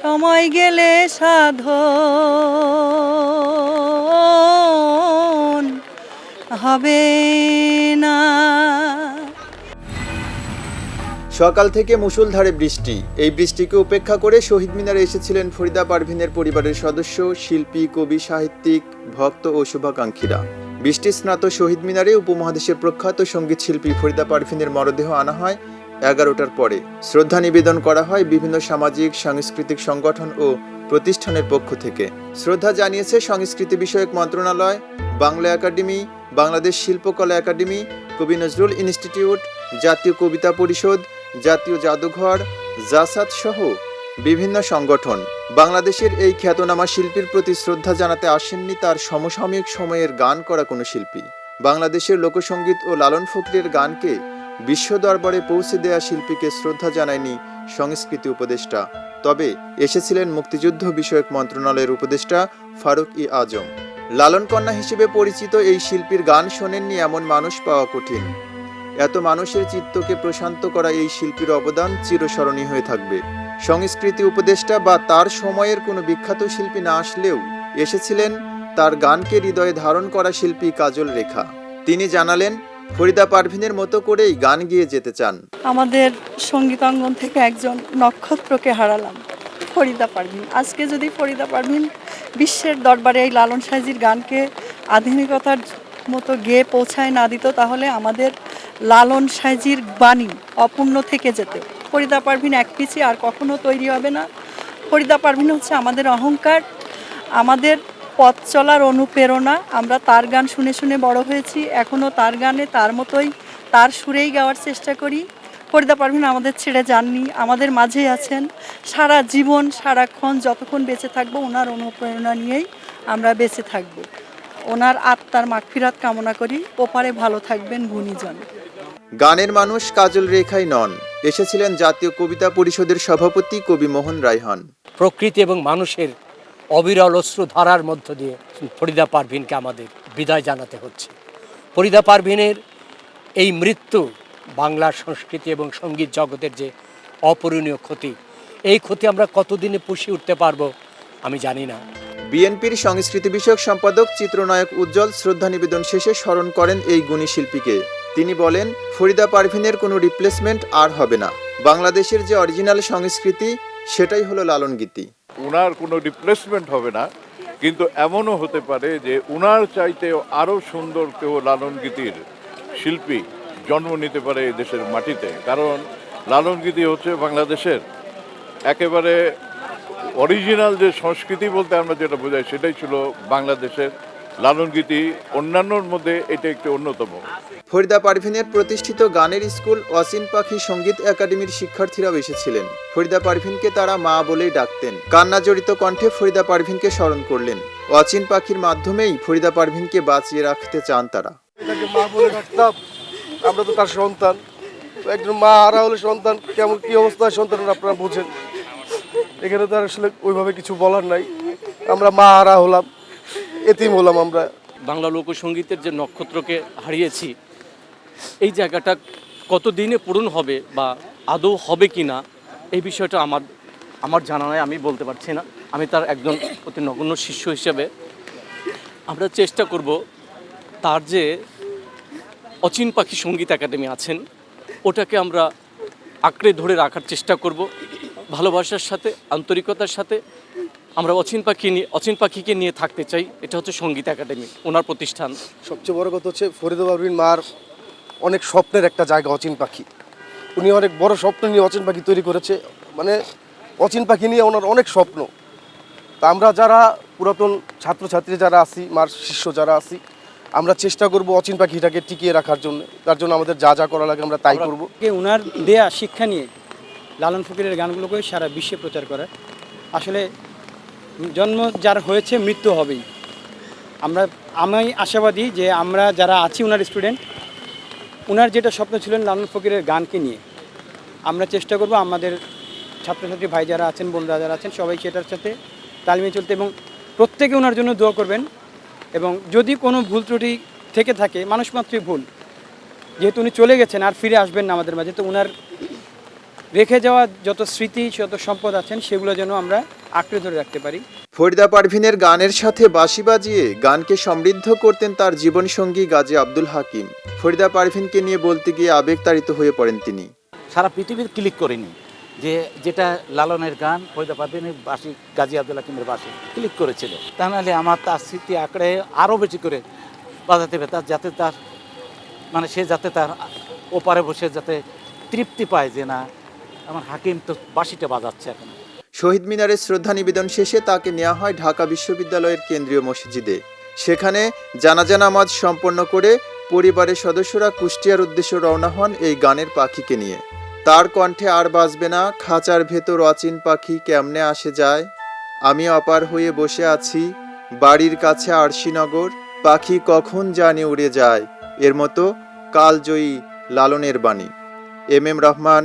সময় গেলে সাধন হবে না। সকাল থেকে মুষলধারে বৃষ্টি। এই বৃষ্টিকে উপেক্ষা করে শহীদ মিনারে এসেছিলেন ফরিদা পারভিনের পরিবারের সদস্য, শিল্পী, কবি, সাহিত্যিক, ভক্ত ও শুভাকাঙ্ক্ষীরা। বৃষ্টি স্নাত শহীদ মিনারে উপমহাদেশের প্রখ্যাত সংগীত শিল্পী ফরিদা পারভিনের মরদেহ আনা হয় এগারোটার পরে শ্রদ্ধা নিবেদন করা হয় বিভিন্ন সামাজিক, সাংস্কৃতিক সংগঠন ও প্রতিষ্ঠানের পক্ষ থেকে। শ্রদ্ধা জানিয়েছে সংস্কৃতি বিষয়ক মন্ত্রণালয়, বাংলা একাডেমি, বাংলাদেশ শিল্পকলা একাডেমি, কবি নজরুল ইনস্টিটিউট, জাতীয় কবিতা পরিষদ, জাতীয় জাদুঘর, জাসাদ সহ বিভিন্ন সংগঠন। বাংলাদেশের এই খ্যাতনামা শিল্পীর প্রতি শ্রদ্ধা জানাতে আসেননি তার সমসাময়িক সময়ের গান করা কোনো শিল্পী। বাংলাদেশের লোকসঙ্গীত ও লালন ফকরের গানকে বিশ্ব দরবারে পৌঁছে দেয়া শিল্পীকে শ্রদ্ধা জানায়নি সংস্কৃতি উপদেষ্টা। তবে এসেছিলেন মুক্তিযুদ্ধ বিষয়ক মন্ত্রণালয়ের উপদেষ্টা ফারুক ই আজম। লালন কন্যা হিসেবে পরিচিত এই শিল্পীর গান শোনেননি এমন মানুষ পাওয়া কঠিন। এত মানুষের চিত্তকে প্রশান্ত করা এই শিল্পীর অবদান চিরস্মরণীয় হয়ে থাকবে। সংস্কৃতি উপদেষ্টা বা তার সময়ের কোনো বিখ্যাত শিল্পী না আসলেও এসেছিলেন তার গানকে হৃদয়ে ধারণ করা শিল্পী কাজল রেখা। তিনি জানালেন ফরিদা পারভিনের মতো করেই গান গিয়ে যেতে চান। আমাদের সঙ্গীতাঙ্গন থেকে একজন নক্ষত্রকে হারালাম, ফরিদা পারভিন। আজকে যদি ফরিদা পারভিন বিশ্বের দরবারে এই লালন সাইজির গানকে আধুনিকতার মতো গেয়ে পৌঁছায় না দিত, তাহলে আমাদের লালন সাইজির বাণী অপূর্ণ থেকে যেত। ফরিদা পারভিন এক পিছিয়ে আর কখনো তৈরি হবে না। ফরিদা পারভিন হচ্ছে আমাদের অহংকার, আমাদের পথ চলার অনুপ্রেরণা। আমরা তার গান শুনে শুনে বড় হয়েছি। এখনও তার গানে তার মতোই তার সুরেই গাওয়ার চেষ্টা করি। ফরিদা পারভিন আমাদের ছেড়ে যাননি আমাদের মাঝেই আছেন। সারা জীবন সারাক্ষণ যতক্ষণ বেঁচে থাকব ওনার অনুপ্রেরণা নিয়েই আমরা বেঁচে থাকব। ওনার আত্মার মাগফিরাত কামনা করি। ওপারে ভালো থাকবেন গুণীজন। গানের মানুষ কাজল রেখাই নন। এসেছিলেন জাতীয় কবিতা পরিষদের সভাপতি কবি মোহন রায়হান। প্রকৃতি এবং মানুষের অবিরল অশ্রু ধারার মধ্য দিয়ে ফরিদা পারভিনকে আমাদের বিদায় জানাতে হচ্ছে। ফরিদা পারভিনের এই মৃত্যু বাংলার সংস্কৃতি এবং সংগীত জগতের যে অপূরণীয় ক্ষতি, এই ক্ষতি আমরা কতদিনে পুষিয়ে উঠতে পারব আমি জানি না। বিএনপির সংস্কৃতি বিষয়ক সম্পাদক চিত্রনায়ক উজ্জ্বল শ্রদ্ধা নিবেদন শেষে স্মরণ করেন এই গুণী শিল্পীকে। তিনি বলেন, ফরিদা পারভিনের কোনো রিপ্লেসমেন্ট আর হবে না। বাংলাদেশের যে অরিজিনাল সংস্কৃতি, সেটাই হলো লালন গীতি উনার কোনো রিপ্লেসমেন্ট হবে না, কিন্তু এমনও হতে পারে যে উনার চাইতেও আরও সুন্দর কেউ লালন গীতির শিল্পী জন্ম নিতে পারে এই দেশের মাটিতে। কারণ লালন গীতি হচ্ছে বাংলাদেশের একেবারে অরিজিনাল যে সংস্কৃতি বলতে আমরা যেটা বোঝাই সেটাই ছিল বাংলাদেশের লালন গীতি অন্যান্যর মধ্যে এটা একটি অন্যতম। ফরিদা পারভিনের প্রতিষ্ঠিত গানের স্কুল অসিন পাখি সংগীত একাডেমির শিক্ষার্থীরাও এসেছিলেন। ফরিদা পারভিনকে তারা মা বলেই ডাকতেন। কান্না জড়িত কণ্ঠে ফরিদা পারভিনকে স্মরণ করলেন। অচিন পাখির মাধ্যমেই ফরিদা পারভিনকে বাঁচিয়ে রাখতে চান তারা। এটাকে মা বলে ডাকতাম। আমরা তো তার সন্তান। একজন মা হারা হলে সন্তান কেমন কি অবস্থায় সন্তান আপনারা বোঝেন। এখানে তো আসলে ওইভাবে কিছু বলার নাই। আমরা মা হারা হলাম। এতিম হলাম আমরা। বাংলা লোকসঙ্গীতের যে নক্ষত্রকে হারিয়েছি, এই জায়গাটা কতদিনে পূরণ হবে বা আদৌ হবে কি না এই বিষয়টা আমার আমার জানা নাই, আমি বলতে পারছি না। আমি তার একজন অতি নগণ্য শিষ্য হিসেবে আমরা চেষ্টা করব তার যে অচিন পাখি সংগীত একাডেমি আছেন, ওটাকে আমরা আঁকড়ে ধরে রাখার চেষ্টা করব। ভালোবাসার সাথে, আন্তরিকতার সাথে আমরা অচিন পাখি নিয়ে অচিন পাখিকে নিয়ে থাকতে চাই। এটা হচ্ছে সংগীত একাডেমি ওনার প্রতিষ্ঠান। সবচেয়ে বড় কথা হচ্ছে ফরিদা পারভিন মার অনেক স্বপ্নের একটা জায়গা অচিন পাখি। উনি অনেক বড় স্বপ্ন নিয়ে অচিন পাখি তৈরি করেছে। মানে অচিন পাখি নিয়ে ওনার অনেক স্বপ্ন। তা আমরা যারা পুরাতন ছাত্রছাত্রী যারা আছি মার শিষ্য যারা আছি আমরা চেষ্টা করব অচিন পাখিটাকে টিকিয়ে রাখার জন্য। তার জন্য আমাদের যা যা করা লাগে আমরা তাই করব। কে ওনার দেয়া শিক্ষা নিয়ে লালন ফকিরের গানগুলোকে সারা বিশ্বে প্রচার করে আসলে জন্ম যার হয়েছে, মৃত্যু হবেই। আমরা, আমি আশাবাদী যে আমরা যারা আছি ওনার স্টুডেন্ট ওনার যেটা স্বপ্ন ছিলেন লালন ফকিরের গানকে নিয়ে, আমরা চেষ্টা করব আমাদের ছাত্রছাত্রী ভাই যারা আছেন, বোনরা যারা আছেন, সবাই সেটার সাথে তাল তালমিয়ে চলতে এবং প্রত্যেকে ওনার জন্য দোয়া করবেন এবং যদি কোনো ভুল ত্রুটি থেকে থাকে মানুষ মাত্রই ভুল, যেহেতু উনি চলে গেছেন আর ফিরে আসবেন না আমাদের মাঝে, তো ওনার রেখে যাওয়া যত স্মৃতি যত সম্পদ আছেন সেগুলো যেন আমরা আঁকড়ে ধরে রাখতে পারি। ফরিদা পারভিনের গানের সাথে বাঁশি বাজিয়ে গানকে সমৃদ্ধ করতেন তার জীবনসঙ্গী গাজী আব্দুল হাকিম। ফরিদা পারভিনকে নিয়ে বলতে গিয়ে আবেগতাড়িত হয়ে পড়েন তিনি। সারা পৃথিবীর ক্লিক করেনি। যে যেটা লালনের গান ফরিদা পারভিনের বাসি গাজী আব্দুল হাকিমের বাসি ক্লিক করেছিল। তা নাহলে আমার তার স্মৃতি আঁকড়ে আরও বেশি করে বাজাতে হবে তার যাতে তার মানে সে যাতে তার ওপারে বসে যাতে তৃপ্তি পায় যে না আমার হাকিম তো বাঁশিটা বাজাচ্ছে এখন। শহীদ মিনারে শ্রদ্ধা নিবেদন শেষে তাকে নেওয়া হয় ঢাকা বিশ্ববিদ্যালয়ের কেন্দ্রীয় মসজিদে। সেখানে জানাজা নামাজ সম্পন্ন করে পরিবারের সদস্যরা কুষ্টিয়ার উদ্দেশ্যে রওনা হন এই গানের পাখিকে নিয়ে। তার কণ্ঠে আর বাজবে না, খাঁচার ভেতর অচিন পাখি কেমনে আসে যায়? আমি অপার হয়ে বসে আছি, বাড়ির কাছে আরশিনগর, পাখি কখন জানে উড়ে যায়? এর মতো কালজয়ী লালনের বাণী। M M Rahman